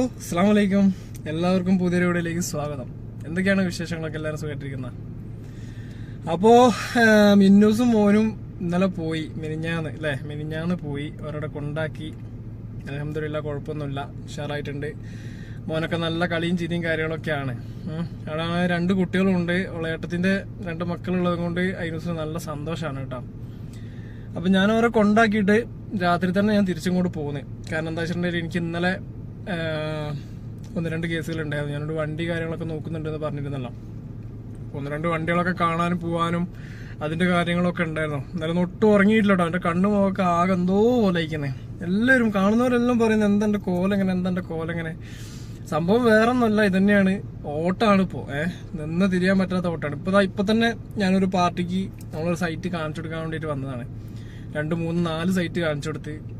അസ്സാം വലൈക്കും എല്ലാവർക്കും പുതിയൊരു വീഡിയോയിലേക്ക് സ്വാഗതം. എന്തൊക്കെയാണ് വിശേഷങ്ങളൊക്കെ എല്ലാവരും സുഖമായിട്ടിരിക്കുന്നത് അപ്പോ ആ, മിന്നൂസും മോനും ഇന്നലെ പോയി. മിനിഞ്ഞാന്ന് അല്ലേ മിനിഞ്ഞാന്ന് പോയി. അവരുടെ കൊണ്ടാക്കി. അലഹമില്ല കുഴപ്പമൊന്നുമില്ല. ഉഷാറായിട്ടുണ്ട്. മോനൊക്കെ നല്ല കളിയും ചിരിയും കാര്യങ്ങളൊക്കെയാണ്. അവിടെ രണ്ട് കുട്ടികളുണ്ട്. ഉളയേട്ടത്തിന്റെ രണ്ട് മക്കളുള്ളത് കൊണ്ട് അതിനുസ് നല്ല സന്തോഷമാണ് കേട്ടോ. അപ്പൊ ഞാൻ അവരെ കൊണ്ടാക്കിയിട്ട് രാത്രി തന്നെ ഞാൻ തിരിച്ചിങ്ങോട്ട് പോകുന്നത് കാരണം എന്താ വെച്ചിട്ടുണ്ടെങ്കിൽ എനിക്ക് ഇന്നലെ ഒന്ന് രണ്ട് കേസുകളുണ്ടായിരുന്നു. ഞാനൊരു വണ്ടി കാര്യങ്ങളൊക്കെ നോക്കുന്നുണ്ടെന്ന് പറഞ്ഞിരുന്നല്ലോ. ഒന്ന് രണ്ട് വണ്ടികളൊക്കെ കാണാനും പോവാനും അതിന്റെ കാര്യങ്ങളൊക്കെ ഉണ്ടായിരുന്നു. എന്നാലും ഒട്ടും ഉറങ്ങിയിട്ടില്ല കേട്ടോ. എന്റെ കണ്ണു മുഖമൊക്കെ ആകെ എന്തോ പോലെ ഇരിക്കുന്നേ എല്ലാവരും കാണുന്നവരെല്ലാം പറയുന്നത് എന്തെന്റെ കോലെങ്ങനെ എന്തെന്റെ കോലെങ്ങനെ സംഭവം വേറെ ഒന്നുമല്ല ഇതന്നെയാണ് ഓട്ടാണ് ഇപ്പോ. ഏഹ് നിന്ന് തിരിയാൻ പറ്റാത്ത ഓട്ടാണ്. ഇപ്പൊ ഇപ്പം തന്നെ ഞാനൊരു പാർട്ടിക്ക് നമ്മളൊരു സൈറ്റ് കാണിച്ചു കൊടുക്കാൻ വേണ്ടിയിട്ട് വന്നതാണ്. രണ്ട് മൂന്ന് നാല് സൈറ്റ് കാണിച്ചു കൊടുത്ത്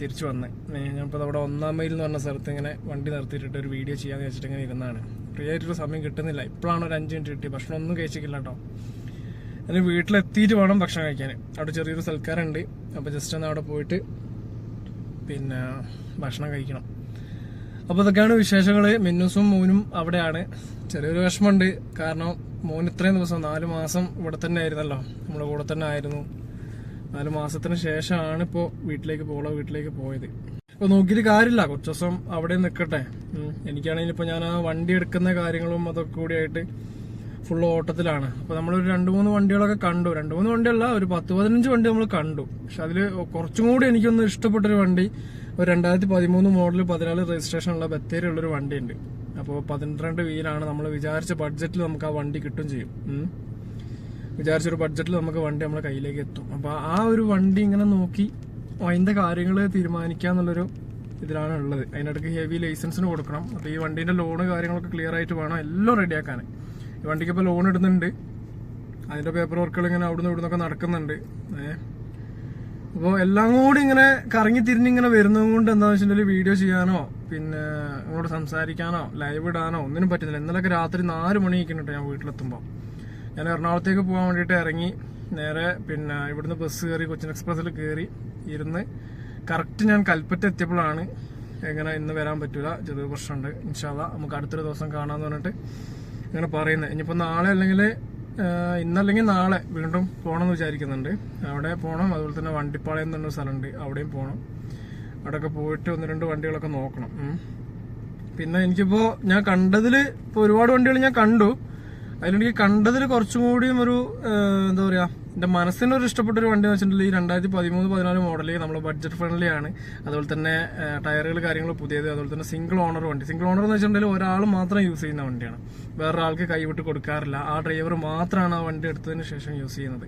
തിരിച്ചു വന്ന്. ഞാനിപ്പോൾ അവിടെ ഒന്നാം മൈൽ എന്ന് പറഞ്ഞ സ്ഥലത്ത് ഇങ്ങനെ വണ്ടി നിർത്തിയിട്ടിട്ട് ഒരു വീഡിയോ ചെയ്യാമെന്ന് വെച്ചിട്ട് ഇങ്ങനെ ഇരുന്നാണ്. ഫ്രീ ആയിട്ടൊരു സമയം കിട്ടുന്നില്ല. ഇപ്പോഴാണ് ഒരു അഞ്ച് മിനിറ്റ് കിട്ടി ഭക്ഷണം ഒന്നും കഴിച്ചിട്ടില്ല കേട്ടോ. അതിന് വീട്ടിലെത്തിയിട്ട് വേണം ഭക്ഷണം കഴിക്കാൻ. അവിടെ ചെറിയൊരു സൽക്കാരുണ്ട്. അപ്പോൾ ജസ്റ്റ് ഒന്ന് അവിടെ പോയിട്ട് പിന്നെ ഭക്ഷണം കഴിക്കണം. അപ്പോൾ ഇതൊക്കെയാണ് വിശേഷങ്ങൾ മിന്നൂസും മോനും അവിടെയാണ്. ചെറിയൊരു വിഷമമുണ്ട്. കാരണം മോൻ ഇത്രയും ദിവസം നാല് മാസം ഇവിടെ തന്നെ ആയിരുന്നല്ലോ. നമ്മുടെ കൂടെ തന്നെ ആയിരുന്നു. നാല് മാസത്തിന് ശേഷമാണ് ഇപ്പോ വീട്ടിലേക്ക് പോളോ വീട്ടിലേക്ക് പോയത്. ഇപ്പൊ നോക്കിയിട്ട് കാര്യമില്ല. കുറച്ച് ദിവസം അവിടെ നിൽക്കട്ടെ എനിക്കാണെങ്കിൽ ഇപ്പോൾ ഞാൻ ആ വണ്ടി എടുക്കുന്ന കാര്യങ്ങളും അതൊക്കെ കൂടിയായിട്ട് ഫുൾ ഓട്ടത്തിലാണ്. അപ്പോൾ നമ്മളൊരു രണ്ട് മൂന്ന് വണ്ടികളൊക്കെ കണ്ടു. രണ്ട് മൂന്ന് വണ്ടിയല്ല ഒരു പത്ത് പതിനഞ്ച് വണ്ടി നമ്മൾ കണ്ടു. പക്ഷെ അതിൽ കുറച്ചും കൂടി എനിക്കൊന്ന് ഇഷ്ടപ്പെട്ടൊരു വണ്ടി ഒരു രണ്ടായിരത്തി പതിമൂന്ന് മോഡൽ പതിനാല് ബത്തേരി ഉള്ളൊരു വണ്ടിയുണ്ട്. അപ്പോൾ പന്ത്രണ്ട് വീലാണ് നമ്മൾ വിചാരിച്ച ബഡ്ജറ്റിൽ നമുക്ക് ആ വണ്ടി കിട്ടും ചെയ്യും. വിചാരിച്ചൊരു ബഡ്ജറ്റിൽ നമുക്ക് വണ്ടി നമ്മുടെ കയ്യിലേക്ക് എത്തും. അപ്പോൾ ആ ഒരു വണ്ടി ഇങ്ങനെ നോക്കി അതിന്റെ കാര്യങ്ങൾ തീരുമാനിക്കാന്നുള്ളൊരു ഇതിലാണ് ഉള്ളത്. അതിനിടയ്ക്ക് ഹെവി ലൈസൻസിന് കൊടുക്കണം. അപ്പോൾ ഈ വണ്ടീന്റെ ലോണ് കാര്യങ്ങളൊക്കെ ക്ലിയർ ആയിട്ട് വേണം എല്ലാം റെഡിയാക്കാൻ ഈ വണ്ടിക്ക് ഇപ്പോൾ ലോൺ ഇടുന്നുണ്ട്. അതിന്റെ പേപ്പർ വർക്കുകൾ ഇങ്ങനെ അവിടുന്ന് ഇവിടുന്നൊക്കെ നടക്കുന്നുണ്ട്. ഏഹ് അപ്പോൾ എല്ലാം കൂടി ഇങ്ങനെ കറങ്ങി തിരിഞ്ഞിങ്ങനെ വരുന്നത് കൊണ്ട് എന്താണെന്ന് വെച്ചിട്ടുണ്ടെങ്കിൽ വീഡിയോ ചെയ്യാനോ പിന്നെ നിങ്ങളോട് സംസാരിക്കാനോ ലൈവ് ഇടാനോ ഒന്നിനും പറ്റുന്നില്ല. ഇന്നലൊക്കെ രാത്രി നാല് മണി നിൽക്കുന്നുണ്ട് ഞാൻ വീട്ടിലെത്തുമ്പോൾ ഞാൻ എറണാകുളത്തേക്ക് പോകാൻ വേണ്ടിയിട്ട് ഇറങ്ങി നേരെ പിന്നെ ഇവിടുന്ന് ബസ് കയറി കൊച്ചിൻ എക്സ്പ്രസ്സിൽ കയറി ഇരുന്ന് കറക്റ്റ് ഞാൻ കൽപ്പറ്റ എത്തിയപ്പോഴാണ് എങ്ങനെ ഇന്ന് വരാൻ പറ്റൂല ചെറിയ പ്രശ്നമുണ്ട്. ഇൻഷാല്ല നമുക്ക് അടുത്തൊരു ദിവസം കാണാമെന്ന് പറഞ്ഞിട്ട് ഇങ്ങനെ പറയുന്നത് ഇനിയിപ്പോൾ നാളെ അല്ലെങ്കിൽ ഇന്നല്ലെങ്കിൽ നാളെ വീണ്ടും പോകണമെന്ന് വിചാരിക്കുന്നുണ്ട്. അവിടെ പോകണം അതുപോലെ തന്നെ വണ്ടിപ്പാളയം എന്ന് പറഞ്ഞൊരു സ്ഥലമുണ്ട്. അവിടെയും പോകണം അവിടെയൊക്കെ പോയിട്ട് ഒന്ന് രണ്ട് വണ്ടികളൊക്കെ നോക്കണം. പിന്നെ എനിക്കിപ്പോൾ ഞാൻ കണ്ടതിൽ ഇപ്പോൾ ഒരുപാട് വണ്ടികൾ ഞാൻ കണ്ടു. അതിലെനിക്ക് കണ്ടതിൽ കുറച്ചും കൂടിയും ഒരു എന്താ പറയാ എന്റെ മനസ്സിന് ഒരു ഇഷ്ടപ്പെട്ട ഒരു വണ്ടി എന്ന് വെച്ചിട്ടുണ്ടെങ്കിൽ ഈ രണ്ടായിരത്തി പതിമൂന്ന് പതിനാല് മോഡൽ നമ്മൾ ബഡ്ജറ്റ് ഫ്രണ്ട്ലി ആണ്. അതുപോലെ തന്നെ ടയറുകൾ കാര്യങ്ങൾ പുതിയത് അതുപോലെ തന്നെ സിംഗിൾ ഓണർ വണ്ടി. സിംഗിൾ ഓണർ എന്ന് വെച്ചിട്ടുണ്ടെങ്കിൽ ഒരാൾ മാത്രം യൂസ് ചെയ്യുന്ന വണ്ടിയാണ്. വേറെ ആൾക്ക് കൈവിട്ട് കൊടുക്കാറില്ല. ആ ഡ്രൈവർ മാത്രമാണ് ആ വണ്ടി എടുത്തതിന് ശേഷം യൂസ് ചെയ്യുന്നത്.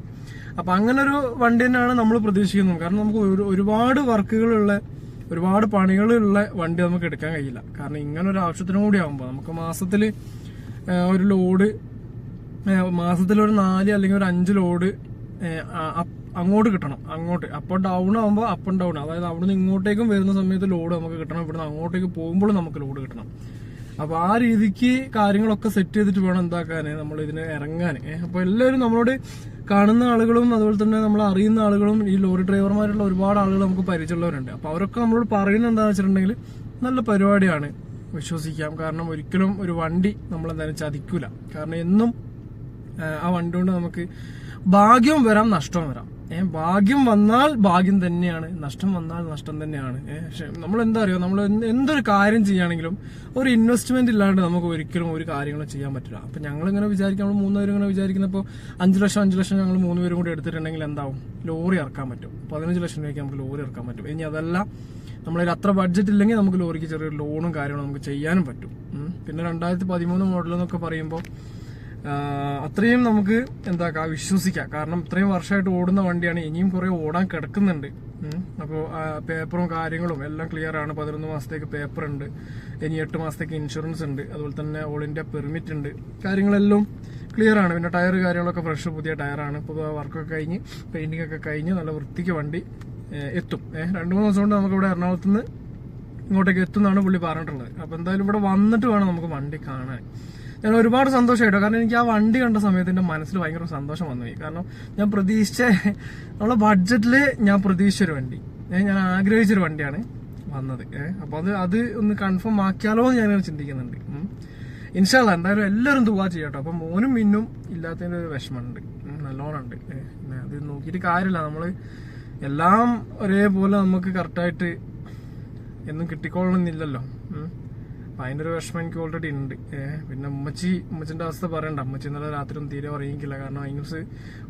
അപ്പൊ അങ്ങനെ ഒരു വണ്ടി തന്നെയാണ് നമ്മൾ പ്രതീക്ഷിക്കുന്നത്. കാരണം നമുക്ക് ഒരുപാട് വർക്കുകളുള്ള ഒരുപാട് പണികളുള്ള വണ്ടി നമുക്ക് എടുക്കാൻ കഴിയില്ല. കാരണം ഇങ്ങനെ ഒരു ആവശ്യത്തിനും കൂടി ആകുമ്പോൾ നമുക്ക് മാസത്തിൽ ഒരു ലോഡ് മാസത്തിൽ ഒരു നാല് അല്ലെങ്കിൽ ഒരു അഞ്ച് ലോഡ് അങ്ങോട്ട് കിട്ടണം. അങ്ങോട്ട്. അപ്പോൾ ഡൗൺ ആകുമ്പോൾ അപ്പ് ആൻഡ് ഡൗൺ അതായത് അവിടുന്ന് ഇങ്ങോട്ടേക്കും വരുന്ന സമയത്ത് ലോഡ് നമുക്ക് കിട്ടണം. ഇവിടുന്ന് അങ്ങോട്ടേക്ക് പോകുമ്പോഴും നമുക്ക് ലോഡ് കിട്ടണം. അപ്പോൾ ആ രീതിക്ക് കാര്യങ്ങളൊക്കെ സെറ്റ് ചെയ്തിട്ട് വേണം എന്താക്കാൻ നമ്മൾ ഇതിന് ഇറങ്ങാൻ അപ്പോൾ എല്ലാവരും നമ്മളോട് കാണുന്ന ആളുകളും അതുപോലെ തന്നെ നമ്മൾ അറിയുന്ന ആളുകളും ഈ ലോറി ഡ്രൈവർമാരുള്ള ഒരുപാട് ആളുകൾ നമുക്ക് പരിചയമുള്ളവരുണ്ട്. അപ്പോൾ അവരൊക്കെ നമ്മളോട് പറയുന്നത് എന്താണെന്ന് വെച്ചിട്ടുണ്ടെങ്കിൽ നല്ല പരിപാടിയാണ്. വിശ്വസിക്കാം. കാരണം ഒരിക്കലും ഒരു വണ്ടി നമ്മൾ എന്തായാലും ചതിക്കൂല. കാരണം എന്നും ആ വണ്ടി കൊണ്ട് നമുക്ക് ഭാഗ്യം വരാം നഷ്ടം വരാം. ഏഹ് ഭാഗ്യം വന്നാൽ ഭാഗ്യം തന്നെയാണ്. നഷ്ടം വന്നാൽ നഷ്ടം തന്നെയാണ്. പക്ഷെ നമ്മൾ എന്താ അറിയോ? നമ്മൾ എന്തൊരു കാര്യം ചെയ്യുകയാണെങ്കിലും ഒരു ഇൻവെസ്റ്റ്മെന്റ് ഇല്ലാണ്ട് നമുക്ക് ഒരിക്കലും ഒരു കാര്യങ്ങളും ചെയ്യാൻ പറ്റില്ല. അപ്പൊ ഞങ്ങൾ ഇങ്ങനെ വിചാരിക്കും നമ്മൾ മൂന്നുപേരും ഇങ്ങനെ വിചാരിക്കുന്നപ്പോൾ അഞ്ച് ലക്ഷം അഞ്ച് ലക്ഷം ഞങ്ങൾ മൂന്നുപേരും കൂടി എടുത്തിട്ടുണ്ടെങ്കിൽ എന്താവും? ലോറി ഇറക്കാൻ പറ്റും. പതിനഞ്ച് ലക്ഷം രൂപയ്ക്ക് നമുക്ക് ലോറി ഇറക്കാൻ പറ്റും. ഇനി അതല്ല നമ്മളതിൽ അത്ര ബഡ്ജറ്റ് ഇല്ലെങ്കിൽ നമുക്ക് ലോറിക്ക് ചെറിയൊരു ലോണും കാര്യങ്ങളും നമുക്ക് ചെയ്യാനും പറ്റും. പിന്നെ രണ്ടായിരത്തി പതിമൂന്ന് മോഡൽ എന്നൊക്കെ പറയുമ്പോൾ അത്രയും നമുക്ക് എന്താക്കാം വിശ്വസിക്കാം. കാരണം ഇത്രയും വർഷമായിട്ട് ഓടുന്ന വണ്ടിയാണ് ഇനിയും കുറെ ഓടാൻ കിടക്കുന്നുണ്ട്. അപ്പോൾ പേപ്പറും കാര്യങ്ങളും എല്ലാം ക്ലിയർ ആണ്. പതിനൊന്ന് മാസത്തേക്ക് പേപ്പർ ഉണ്ട് ഇനി എട്ട് മാസത്തേക്ക് ഇൻഷുറൻസ് ഉണ്ട്. അതുപോലെ തന്നെ ഓൾ ഇന്ത്യ പെർമിറ്റ് ഉണ്ട്. കാര്യങ്ങളെല്ലാം ക്ലിയർ ആണ്. പിന്നെ ടയർ കാര്യങ്ങളൊക്കെ ഫ്രഷ് പുതിയ ടയറാണ് ഇപ്പോൾ വർക്കൊക്കെ കഴിഞ്ഞ് പെയിന്റിംഗ് ഒക്കെ കഴിഞ്ഞ് നല്ല വൃത്തിക്ക് വണ്ടി എത്തും. രണ്ട് മൂന്ന് ദിവസം കൊണ്ട് നമുക്ക് ഇവിടെ എറണാകുളത്ത് നിന്ന് ഇങ്ങോട്ടേക്ക് എത്തുന്നതാണ് പുള്ളി പറഞ്ഞിട്ടുള്ളത്. അപ്പോൾ എന്തായാലും ഇവിടെ വന്നിട്ട് വേണം നമുക്ക് വണ്ടി കാണാൻ. ഞാൻ ഒരുപാട് സന്തോഷമായിട്ടോ? കാരണം എനിക്ക് ആ വണ്ടി കണ്ട സമയത്ത് എന്റെ മനസ്സിൽ ഭയങ്കര സന്തോഷം വന്നു കാരണം ഞാൻ പ്രതീക്ഷിച്ച നമ്മളെ ബഡ്ജറ്റിൽ ഞാൻ പ്രതീക്ഷിച്ചൊരു വണ്ടി. ഞാൻ ആഗ്രഹിച്ചൊരു വണ്ടിയാണ് വന്നത്. ഏഹ് അപ്പൊ അത് അത് ഒന്ന് കൺഫേം ആക്കിയാലോ എന്ന് ഞാൻ ചിന്തിക്കുന്നുണ്ട്. ഇൻഷാല്ല എന്തായാലും എല്ലാവരും ദുവാ ചെയ്യട്ടോ. അപ്പൊ മോനും മിന്നും ഇല്ലാത്തതിന്റെ ഒരു വിഷമമുണ്ട്. നല്ലോണം ഉണ്ട് അത് നോക്കിയിട്ട് കാര്യമില്ല. നമ്മൾ എല്ലാം ഒരേപോലെ നമുക്ക് കറക്റ്റായിട്ട് എന്നും കിട്ടിക്കൊള്ളണമെന്നില്ലല്ലോ. അപ്പൊ അതിന്റെ ഒരു വിഷമം എനിക്ക് ഓൾറെഡി ഉണ്ട്. പിന്നെ ഉമ്മച്ചി ഉമ്മച്ചിന്റെ അവസ്ഥ പറയണ്ട. ഉമ്മച്ചി ഇന്നലെ രാത്രി ഒന്നും തീരെ ഉറങ്ങിക്കില്ല കാരണം അതിനൂസ്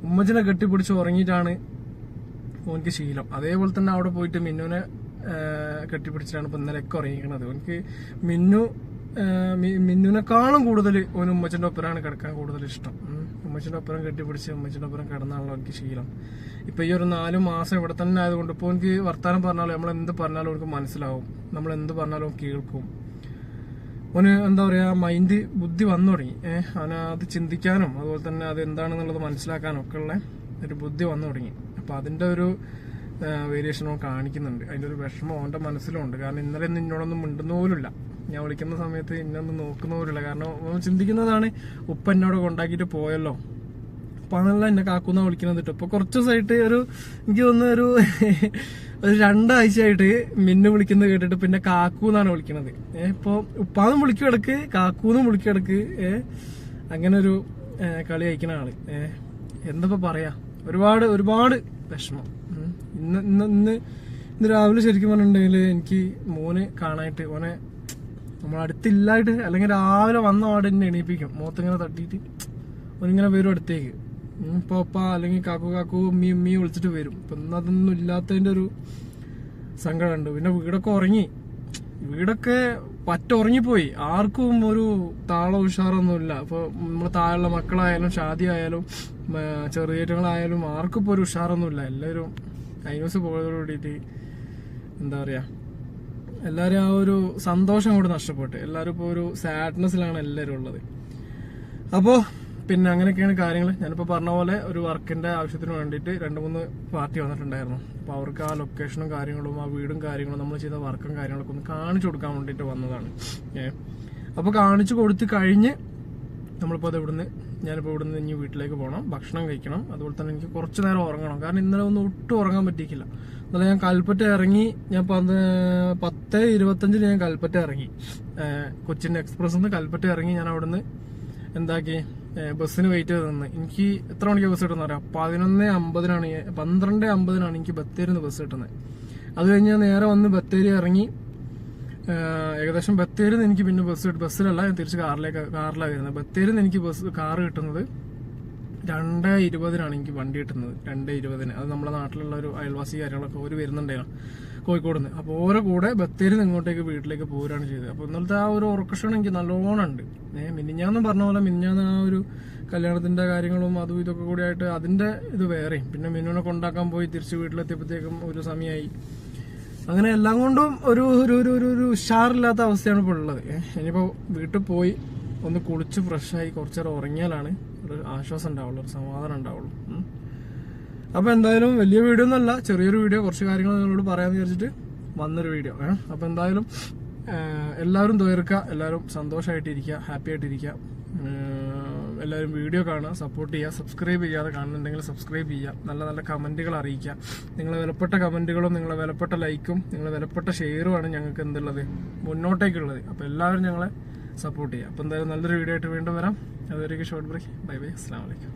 ഉമ്മച്ചിനെ കെട്ടിപ്പിടിച്ച് ഉറങ്ങിയിട്ടാണ് ഓനിക്ക് ശീലം. അതേപോലെ തന്നെ അവിടെ പോയിട്ട് മിന്നുവിനെ കെട്ടിപ്പിടിച്ചിട്ടാണ് ഇപ്പൊ ഇന്നലെയൊക്കെ ഉറങ്ങിക്കണത് ഓനിക്ക് മിന്നു മിന്നുവിനെക്കാളും കൂടുതൽ ഓന് ഉമ്മച്ചിന്റെ ഒപ്പരാണ് കിടക്കാൻ കൂടുതൽ ഇഷ്ടം. ഉമ്മച്ചിന്റെ ഒപ്പരം കെട്ടിപ്പിടിച്ച് ഉമ്മച്ചിന്റെ ഒപ്പരം കിടന്നാണല്ലോ എനിക്ക് ശീലം. ഇപ്പൊ ഈ ഒരു നാല് മാസം ഇവിടെ തന്നെ ആയതുകൊണ്ട് ഇപ്പൊ എനിക്ക് വർത്താനം പറഞ്ഞാലും നമ്മൾ എന്ത് പറഞ്ഞാലും അവർക്ക് മനസ്സിലാവും. നമ്മൾ എന്ത് പറഞ്ഞാലും കേൾക്കും. ഓന് എന്താ പറയാ മൈൻഡ് ബുദ്ധി വന്നു തുടങ്ങി. ഏഹ് അവന് അത് ചിന്തിക്കാനും അതുപോലെ തന്നെ അത് എന്താണെന്നുള്ളത് മനസ്സിലാക്കാനും ഒക്കെ ഉള്ള ഒരു ബുദ്ധി വന്നു തുടങ്ങി. അപ്പൊ അതിന്റെ ഒരു വേരിയേഷൻ അവൻ കാണിക്കുന്നുണ്ട്. അതിന്റെ ഒരു വിഷമം അവന്റെ മനസ്സിലുണ്ട്. കാരണം ഇന്നലെ നിന്നോടൊന്നും മിണ്ടുന്ന പോലുമില്ല. ഞാൻ വിളിക്കുന്ന സമയത്ത് ഇന്നൊന്നും നോക്കുന്ന പോലുമില്ല. കാരണം ചിന്തിക്കുന്നതാണ് ഉപ്പ എന്നോട് കൊണ്ടാക്കിയിട്ട് പോയല്ലോ. അപ്പൊ അതല്ല എന്നെ കാക്കുന്ന വിളിക്കുന്നത് കേട്ടോ ഇപ്പൊ കുറച്ച് ദിവസമായിട്ട് ഒരു എനിക്ക് തോന്നുന്ന ഒരു ഒരു രണ്ടാഴ്ചയായിട്ട് മിന്നു വിളിക്കുന്നത് കേട്ടിട്ട് പിന്നെ കാക്കു എന്നാണ് ഏഹ് ഇപ്പൊ ഉപ്പാന്നും വിളിക്കും ഇടയ്ക്ക് കാക്കൂന്നും വിളിക്കും ഇടയ്ക്ക്. അങ്ങനെ ഒരു കളി അയക്കുന്ന ആൾ. ഏഹ് എന്താ പറയാ? ഒരുപാട് ഒരുപാട് വിഷമം. ഇന്ന് ഇന്ന് ഇന്ന് ഇന്ന് രാവിലെ ശരിക്കും പറഞ്ഞിട്ടുണ്ടെങ്കിൽ എനിക്ക് മോന് കാണാനായിട്ട് മോനെ നമ്മളടുത്തില്ലായിട്ട് അല്ലെങ്കിൽ രാവിലെ വന്ന പാടെ എന്നെ എണീപ്പിക്കും. മുഖത്തിങ്ങനെ തട്ടിയിട്ട് ഓനിങ്ങനെ വരും അടുത്തേക്ക്. ഇപ്പൊ ഉപ്പ അല്ലെങ്കിൽ കാക്കു കാക്കു മീ മീ വിളിച്ചിട്ട് വരും. ഇപ്പൊ അതൊന്നും ഇല്ലാത്തതിന്റെ ഒരു സങ്കടമുണ്ട്. പിന്നെ വീടൊക്കെ ഉറങ്ങി. വീടൊക്കെ പറ്റ ഉറങ്ങിപ്പോയി. ആർക്കും ഒരു താള ഉഷാറൊന്നുമില്ല. ഇപ്പൊ നമ്മളെ താഴെയുള്ള മക്കളായാലും ഷാദി ആയാലും ചെറുകേറ്റങ്ങളായാലും ആർക്കും ഇപ്പൊ ഒരു ഉഷാറൊന്നുമില്ല. എല്ലാവരും കൈവസ് പോയതോടുകൂടിയിട്ട് എന്താ പറയാ എല്ലാരും ആ ഒരു സന്തോഷം കൂടെ നഷ്ടപ്പെട്ടു. എല്ലാരും ഇപ്പോൾ ഒരു സാഡ്നെസ്സിലാണ് എല്ലാവരും ഉള്ളത്. അപ്പോൾ പിന്നെ അങ്ങനെയൊക്കെയാണ് കാര്യങ്ങൾ ഞാനിപ്പോൾ പറഞ്ഞ പോലെ ഒരു വർക്കിന്റെ ആവശ്യത്തിന് വേണ്ടിയിട്ട് രണ്ട് മൂന്ന് പാർട്ടി വന്നിട്ടുണ്ടായിരുന്നു. അപ്പോൾ അവർക്ക് ആ ലൊക്കേഷനും കാര്യങ്ങളും ആ വീടും കാര്യങ്ങളും നമ്മൾ ചെയ്ത വർക്കും കാര്യങ്ങളൊക്കെ ഒന്ന് കാണിച്ചു കൊടുക്കാൻ വേണ്ടിയിട്ട് വന്നതാണ്. അപ്പോൾ കാണിച്ചു കൊടുത്ത് കഴിഞ്ഞ് നമ്മളിപ്പോൾ അത് ഇവിടുന്ന് ഞാനിപ്പോൾ ഇവിടുന്ന് ഇനി വീട്ടിലേക്ക് പോകണം ഭക്ഷണം കഴിക്കണം. അതുപോലെ തന്നെ എനിക്ക് കുറച്ച് നേരം ഉറങ്ങണം. കാരണം ഇന്നലെ ഒന്നും ഒട്ടും ഉറങ്ങാൻ പറ്റിയിട്ടില്ല. ഇന്നലെ ഞാൻ കൽപ്പറ്റ ഇറങ്ങി ഞാൻ പന്ത് പത്ത് ഇരുപത്തഞ്ചിന് ഞാൻ കൽപ്പറ്റ ഇറങ്ങി. കൊച്ചിൻ എക്സ്പ്രസ് നിന്ന് കൽപ്പറ്റ ഇറങ്ങി ഞാൻ അവിടുന്ന് എന്താക്കി? ബസ്സിന് വെയിറ്റ് ചെയ്ത് നിന്ന്. എനിക്ക് എത്ര മണിക്ക് ബസ് കിട്ടുന്ന പറയാം പതിനൊന്ന് അമ്പതിനാണ് പന്ത്രണ്ട് അമ്പതിനാണ് എനിക്ക് ബത്തേരിന്ന് ബസ് കിട്ടുന്നത്. അത് കഴിഞ്ഞ് നേരെ വന്ന് ബത്തേരി ഇറങ്ങി. ഏകദേശം ബത്തേരിൽ നിന്ന് എനിക്ക് പിന്നെ ബസ് ബസ്സിലല്ല ഞാൻ തിരിച്ച് കാറിലേക്ക് കാറിലാണ് വരുന്നത്. ബത്തേരിൽ നിന്ന് എനിക്ക് ബസ് കാർ കിട്ടുന്നത് രണ്ട് ഇരുപതിനാണ് എനിക്ക് വണ്ടി കിട്ടുന്നത്. രണ്ട് ഇരുപതിന്. അത് നമ്മുടെ നാട്ടിലുള്ള ഒരു അയൽവാസി കാര്യങ്ങളൊക്കെ അവർ വരുന്നുണ്ടായിരുന്നു. കോഴിക്കോട് നിന്ന് അപ്പോൾ ഓരോ കൂടെ നിന്ന് ഇങ്ങോട്ടേക്ക് വീട്ടിലേക്ക് പോരാണ് ചെയ്തത്. അപ്പോൾ ഇന്നലത്തെ ആ ഒരു ഓർക്കഷൻ എനിക്ക് നല്ലോണം ഉണ്ട്. ഏ മിനിഞ്ഞാന്ന് പറഞ്ഞ പോലെ മിനിഞ്ഞാന്ന് ആ ഒരു കല്യാണത്തിന്റെ കാര്യങ്ങളും അതും ഇതൊക്കെ കൂടി ആയിട്ട് അതിന്റെ ഇത് വേറെയും. പിന്നെ മിനുവിനെ കൊണ്ടാക്കാൻ പോയി തിരിച്ച് വീട്ടിലെത്തിയപ്പോഴത്തേക്കും ഒരു സമയമായി അങ്ങനെ എല്ലാം കൊണ്ടും ഒരു ഒരു ഒരു ഒരു ഒരു ഉഷാറില്ലാത്ത അവസ്ഥയാണ് ഇപ്പോൾ ഉള്ളത്. ഇനിയിപ്പോൾ വീട്ടിൽ പോയി ഒന്ന് കുളിച്ച് ഫ്രഷായി കുറച്ചേരം ഉറങ്ങിയാലാണ് ഒരു ആശ്വാസം ഉണ്ടാവുള്ളൂ ഒരു സമാധാനം ഉണ്ടാവുള്ളൂ. ഉം. അപ്പൊ എന്തായാലും വലിയ വീഡിയോ ഒന്നല്ല ചെറിയൊരു വീഡിയോ കുറച്ച് കാര്യങ്ങൾ നിങ്ങളോട് പറയാന്ന് വിചാരിച്ചിട്ട് വന്നൊരു വീഡിയോ. ഏഹ് അപ്പൊ എന്തായാലും എല്ലാവരും തീർക്കുക എല്ലാവരും സന്തോഷമായിട്ടിരിക്കുക ഹാപ്പി ആയിട്ടിരിക്കുക എല്ലാവരും വീഡിയോ കാണുക സപ്പോർട്ട് ചെയ്യുക സബ്സ്ക്രൈബ് ചെയ്യാതെ കാണുന്നുണ്ടെങ്കിൽ സബ്സ്ക്രൈബ് ചെയ്യുക. നല്ല നല്ല കമന്റുകൾ അറിയിക്കുക നിങ്ങളെ വിലപ്പെട്ട കമന്റുകളും നിങ്ങളെ വിലപ്പെട്ട ലൈക്കും നിങ്ങളെ വിലപ്പെട്ട ഷെയറുമാണ് ഞങ്ങൾക്ക് എന്തുള്ളത്? മുന്നോട്ടേക്കുള്ളത്. അപ്പോൾ എല്ലാവരും ഞങ്ങളെ സപ്പോർട്ട് ചെയ്യുക. അപ്പോൾ എന്തായാലും നല്ലൊരു വീഡിയോ ആയിട്ട് വീണ്ടും വരാം. അതുവരെയൊക്കെ ഷോർട്ട് ബ്രേക്ക്. Bye bye. അസ്സാം വലൈക്കും